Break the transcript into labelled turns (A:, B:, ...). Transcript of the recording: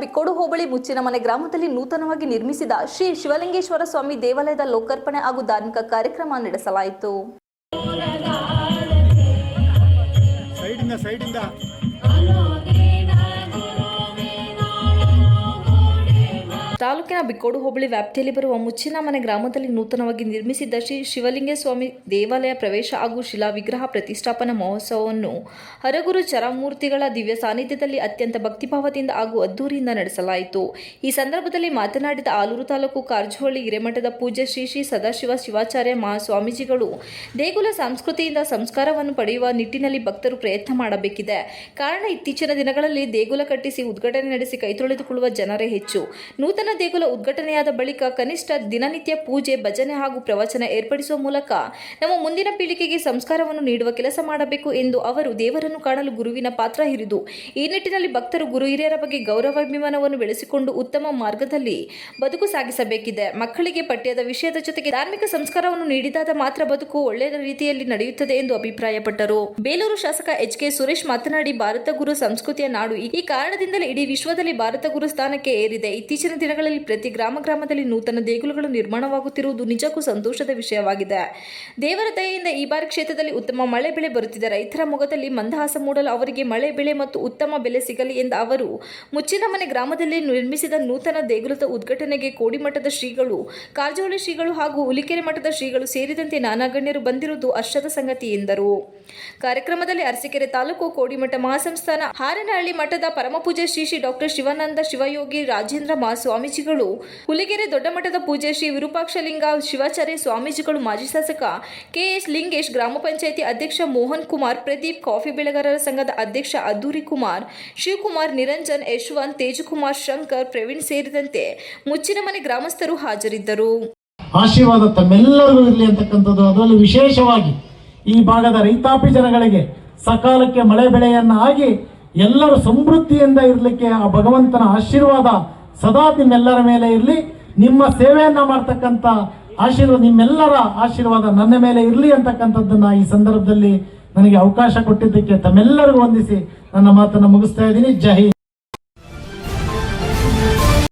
A: ಬಿಕ್ಕೋಡು ಹೋಬಳಿ ಮುಚ್ಚಿನಮನೆ ಗ್ರಾಮದಲ್ಲಿ ನೂತನವಾಗಿ ನಿರ್ಮಿಸಿದ ಶ್ರೀ ಶಿವಲಿಂಗೇಶ್ವರ ಸ್ವಾಮಿ ದೇವಾಲಯದ ಲೋಕಾರ್ಪಣೆ ಹಾಗೂ ಧಾರ್ಮಿಕ ಕಾರ್ಯಕ್ರಮ ನಡೆಸಲಾಯಿತು. ತಾಲೂಕಿನ ಬಿಕ್ಕೋಡು ಹೋಬಳಿ ವ್ಯಾಪ್ತಿಯಲ್ಲಿ ಬರುವ ಮುಚ್ಚಿನಮನೆ ಗ್ರಾಮದಲ್ಲಿ ನೂತನವಾಗಿ ನಿರ್ಮಿಸಿದ್ದ ಶ್ರೀ ಶಿವಲಿಂಗ ಸ್ವಾಮಿ ದೇವಾಲಯ ಪ್ರವೇಶ ಹಾಗೂ ಶಿಲಾ ವಿಗ್ರಹ ಪ್ರತಿಷ್ಠಾಪನಾ ಮಹೋತ್ಸವವನ್ನು ಹರಗುರು ಚರಮೂರ್ತಿಗಳ ದಿವ್ಯ ಸಾನ್ನಿಧ್ಯದಲ್ಲಿ ಅತ್ಯಂತ ಭಕ್ತಿಭಾವದಿಂದ ಹಾಗೂ ಅದ್ದೂರಿಯಿಂದ ನಡೆಸಲಾಯಿತು. ಈ ಸಂದರ್ಭದಲ್ಲಿ ಮಾತನಾಡಿದ ಆಲೂರು ತಾಲೂಕು ಕಾರ್ಜೋಳ್ಳಿ ಹಿರೇಮಠದ ಪೂಜ್ಯ ಶ್ರೀ ಶ್ರೀ ಸದಾಶಿವ ಶಿವಾಚಾರ್ಯ ಮಹಾಸ್ವಾಮೀಜಿಗಳು, ದೇಗುಲ ಸಂಸ್ಕೃತಿಯಿಂದ ಸಂಸ್ಕಾರವನ್ನು ಪಡೆಯುವ ನಿಟ್ಟಿನಲ್ಲಿ ಭಕ್ತರು ಪ್ರಯತ್ನ ಮಾಡಬೇಕಿದೆ. ಕಾರಣ ಇತ್ತೀಚಿನ ದಿನಗಳಲ್ಲಿ ದೇಗುಲ ಕಟ್ಟಿಸಿ ಉದ್ಘಾಟನೆ ನಡೆಸಿ ಕೈತೊಳೆದುಕೊಳ್ಳುವ ಜನರೇ ಹೆಚ್ಚು. ನೂತನ ದೇಗುಲ ಉದ್ಘಾಟನೆಯಾದ ಬಳಿಕ ಕನಿಷ್ಠ ದಿನನಿತ್ಯ ಪೂಜೆ, ಭಜನೆ ಹಾಗೂ ಪ್ರವಚನ ಏರ್ಪಡಿಸುವ ಮೂಲಕ ನಮ್ಮ ಮುಂದಿನ ಪೀಳಿಗೆಗೆ ಸಂಸ್ಕಾರವನ್ನು ನೀಡುವ ಕೆಲಸ ಮಾಡಬೇಕು ಎಂದು ಅವರು ದೇವರನ್ನು ಕಾಣಲು ಗುರುವಿನ ಪಾತ್ರ ಹಿರಿದು, ಈ ನಿಟ್ಟಿನಲ್ಲಿ ಭಕ್ತರು ಗುರು ಹಿರಿಯರ ಬಗ್ಗೆ ಗೌರವಾಭಿಮಾನವನ್ನು ಬೆಳೆಸಿಕೊಂಡು ಉತ್ತಮ ಮಾರ್ಗದಲ್ಲಿ ಬದುಕು ಸಾಗಿಸಬೇಕಿದೆ. ಮಕ್ಕಳಿಗೆ ಪಠ್ಯದ ವಿಷಯದ ಜೊತೆಗೆ ಧಾರ್ಮಿಕ ಸಂಸ್ಕಾರವನ್ನು ನೀಡಿದಾದ ಮಾತ್ರ ಬದುಕು ಒಳ್ಳೆಯ ರೀತಿಯಲ್ಲಿ ನಡೆಯುತ್ತದೆ ಎಂದು ಅಭಿಪ್ರಾಯಪಟ್ಟರು. ಬೇಲೂರು ಶಾಸಕ ಎಚ್ ಕೆ ಸುರೇಶ್ ಮಾತನಾಡಿ, ಭಾರತ ಗುರು ಸಂಸ್ಕೃತಿಯ ನಾಡು ಈ ಕಾರಣದಿಂದಲೇ ಇಡೀ ವಿಶ್ವದಲ್ಲಿ ಭಾರತ ಗುರು ಸ್ಥಾನಕ್ಕೆ ಏರಿದೆ. ಇತ್ತೀಚಿನ ದಿನಗಳಲ್ಲಿ ಪ್ರತಿ ಗ್ರಾಮ ಗ್ರಾಮದಲ್ಲಿ ನೂತನ ದೇಗುಲಗಳು ನಿರ್ಮಾಣವಾಗುತ್ತಿರುವುದು ನಿಜಕ್ಕೂ ಸಂತೋಷದ ವಿಷಯವಾಗಿದೆ. ದೇವರ ದಯೆಯಿಂದ ಈ ಬಾರಿ ಕ್ಷೇತ್ರದಲ್ಲಿ ಉತ್ತಮ ಮಳೆ ಬೆಳೆ ಬರುತ್ತಿದೆ. ರೈತರ ಮೊಗದಲ್ಲಿ ಮಂದಹಾಸ ಮೂಡಲು ಅವರಿಗೆ ಮಳೆ ಬೆಳೆ ಮತ್ತು ಉತ್ತಮ ಬೆಲೆ ಸಿಗಲಿ ಎಂದ ಅವರು, ಮುಚ್ಚಿನಮನೆ ಗ್ರಾಮದಲ್ಲಿ ನಿರ್ಮಿಸಿದ ನೂತನ ದೇಗುಲದ ಉದ್ಘಾಟನೆಗೆ ಕೋಡಿಮಠದ ಶ್ರೀಗಳು ಕಾರಜೋಳಿ ಶ್ರೀಗಳು ಹಾಗೂ ಹುಲಿಕೆರೆ ಮಠದ ಶ್ರೀಗಳು ಸೇರಿದಂತೆ ನಾನಾ ಗಣ್ಯರು ಬಂದಿರುವುದು ಹರ್ಷದ ಸಂಗತಿ ಎಂದರು. ಕಾರ್ಯಕ್ರಮದಲ್ಲಿ ಅರಸೀಕೆರೆ ತಾಲೂಕು ಕೋಡಿಮಠ ಮಹಾಸಂಸ್ಥಾನ ಹಾರನಹಳ್ಳಿ ಮಠದ ಪರಮಪೂಜೆ ಶ್ರೀ ಶ್ರೀ ಡಾಕ್ಟರ್ ಶಿವಾನಂದ ಶಿವಯೋಗಿ ರಾಜೇಂದ್ರ ಮಹಾಸ್ವಾಮೀಜಿಗಳು ಹುಲಿಗೆರೆ ದೊಡ್ಡಮಠದ ಪೂಜೆ ಶ್ರೀ ವಿರೂಪಾಕ್ಷಲಿಂಗ ಶಿವಾಚಾರ್ಯ ಸ್ವಾಮೀಜಿಗಳು, ಮಾಜಿ ಶಾಸಕ ಕೆಎಸ್ ಲಿಂಗೇಶ್, ಗ್ರಾಮ ಪಂಚಾಯಿತಿ ಅಧ್ಯಕ್ಷ ಮೋಹನ್ ಕುಮಾರ್, ಪ್ರದೀಪ್ ಕಾಫಿ ಬೆಳೆಗಾರರ ಸಂಘದ ಅಧ್ಯಕ್ಷ ಅದ್ದೂರಿ ಕುಮಾರ್, ಶಿವಕುಮಾರ್, ನಿರಂಜನ್, ಯಶವಂತ್, ತೇಜಕುಮಾರ್, ಶಂಕರ್, ಪ್ರವೀಣ್ ಸೇರಿದಂತೆ ಮುಚ್ಚಿನಮನೆ ಗ್ರಾಮಸ್ಥರು ಹಾಜರಿದ್ದರು.
B: ಆಶೀರ್ವಾದ ತಮ್ಮೆಲ್ಲರಿಗೂ ಇರಲಿ ಅಂತಕ್ಕಂಥದ್ದು ಅದರಲ್ಲೂ ವಿಶೇಷವಾಗಿ ಈ ಭಾಗದ ರೈತಾಪಿ ಜನಗಳಿಗೆ ಸಕಾಲಕ್ಕೆ ಮಳೆ ಬೆಳೆಯನ್ನ ಆಗಿ ಎಲ್ಲರೂ ಸಮೃದ್ಧಿಯಿಂದ ಇರಲಿಕ್ಕೆ ಆ ಭಗವಂತನ ಆಶೀರ್ವಾದ ಸದಾ ನಿಮ್ಮೆಲ್ಲರ ಮೇಲೆ ಇರಲಿ. ನಿಮ್ಮ ಸೇವೆಯನ್ನ ಮಾಡ್ತಕ್ಕಂಥ ಆಶೀರ್ವಾದ, ನಿಮ್ಮೆಲ್ಲರ ಆಶೀರ್ವಾದ ನನ್ನ ಮೇಲೆ ಇರಲಿ ಅಂತಕ್ಕಂಥದ್ದನ್ನ ಈ ಸಂದರ್ಭದಲ್ಲಿ ನನಗೆ ಅವಕಾಶ ಕೊಟ್ಟಿದ್ದಕ್ಕೆ ತಮ್ಮೆಲ್ಲರಿಗೂ ವಂದಿಸಿ. ನನ್ನ ಮಾತನ್ನು ಮುಗಿಸ್ತಾ ಇದ್ದೀನಿ. ಜೈ.